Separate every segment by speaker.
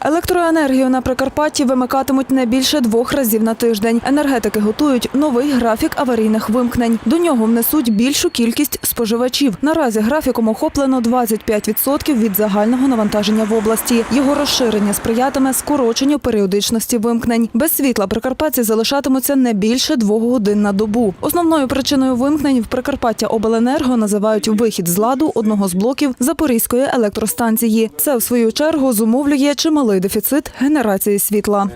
Speaker 1: Електроенергію на Прикарпатті вимикатимуть не більше двох разів на тиждень. Енергетики готують новий графік аварійних вимкнень. До нього внесуть більшу кількість споживачів. Наразі графіком охоплено 25% від загального навантаження в області. Його розширення сприятиме скороченню періодичності вимкнень. Без світла прикарпатці залишатимуться не більше двох годин на добу. Основною причиною вимкнень в Прикарпаття Обленерго називають вихід з ладу одного з блоків Запорізької електростанції. Це в свою чергу зумовлює чималий дефіцит генерації світла.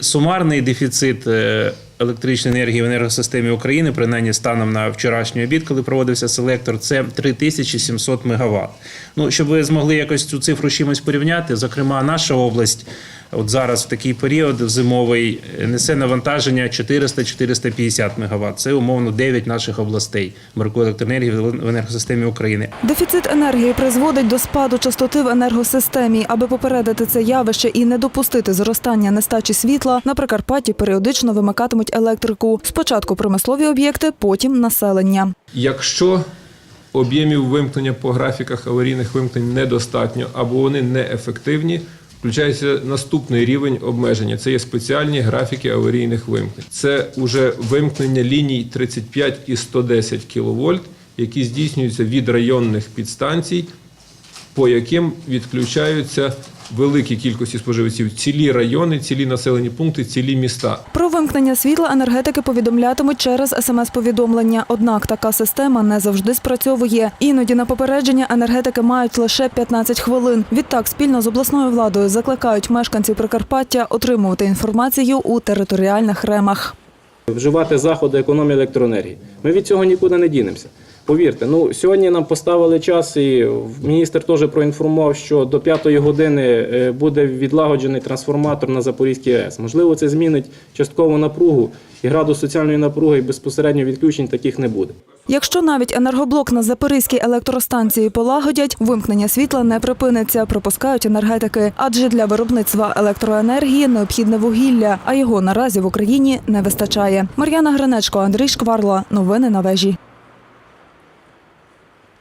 Speaker 2: Сумарний дефіцит е, електричної енергії в енергосистемі України, принаймні станом на вчорашній обід, коли проводився селектор, це 3700 МВт. Ну, щоб ви змогли якось цю цифру чимось порівняти, зокрема, наша область. От зараз в такий період зимовий несе навантаження 400-450 МВт. Це умовно 9 наших областей бракує електроенергії в енергосистемі України.
Speaker 1: Дефіцит енергії призводить до спаду частоти в енергосистемі. Аби попередити це явище і не допустити зростання нестачі світла, на Прикарпатті періодично вимикатимуть електрику. Спочатку промислові об'єкти, потім населення.
Speaker 3: Якщо об'ємів вимкнення по графіках аварійних вимкнень недостатньо або вони неефективні, включається наступний рівень обмеження. Це є спеціальні графіки аварійних вимкнень. Це уже вимкнення ліній 35 і 110 кВт, які здійснюються від районних підстанцій, по яким відключаються великі кількості споживачів, цілі райони, цілі населені пункти, цілі міста.
Speaker 1: Про вимкнення світла енергетики повідомлятимуть через смс-повідомлення. Однак така система не завжди спрацьовує. Іноді на попередження енергетики мають лише 15 хвилин. Відтак, спільно з обласною владою закликають мешканців Прикарпаття отримувати інформацію у територіальних ремах.
Speaker 4: вживати заходи економії електроенергії. Ми від цього нікуди не дінемося. Повірте, ну сьогодні нам поставили час, і міністр теж проінформував, що до п'ятої години е, буде відлагоджений трансформатор на Запорізькій АЕС. Можливо, це змінить часткову напругу і градус соціальної напруги, і безпосередньо відключень таких не буде.
Speaker 1: Якщо навіть енергоблок на Запорізькій електростанції полагодять, вимкнення світла не припиниться, пропускають енергетики. Адже для виробництва електроенергії необхідне вугілля, а його наразі в Україні не вистачає. Мар'яна Гринечко, Андрій Шкварла. Новини на вежі.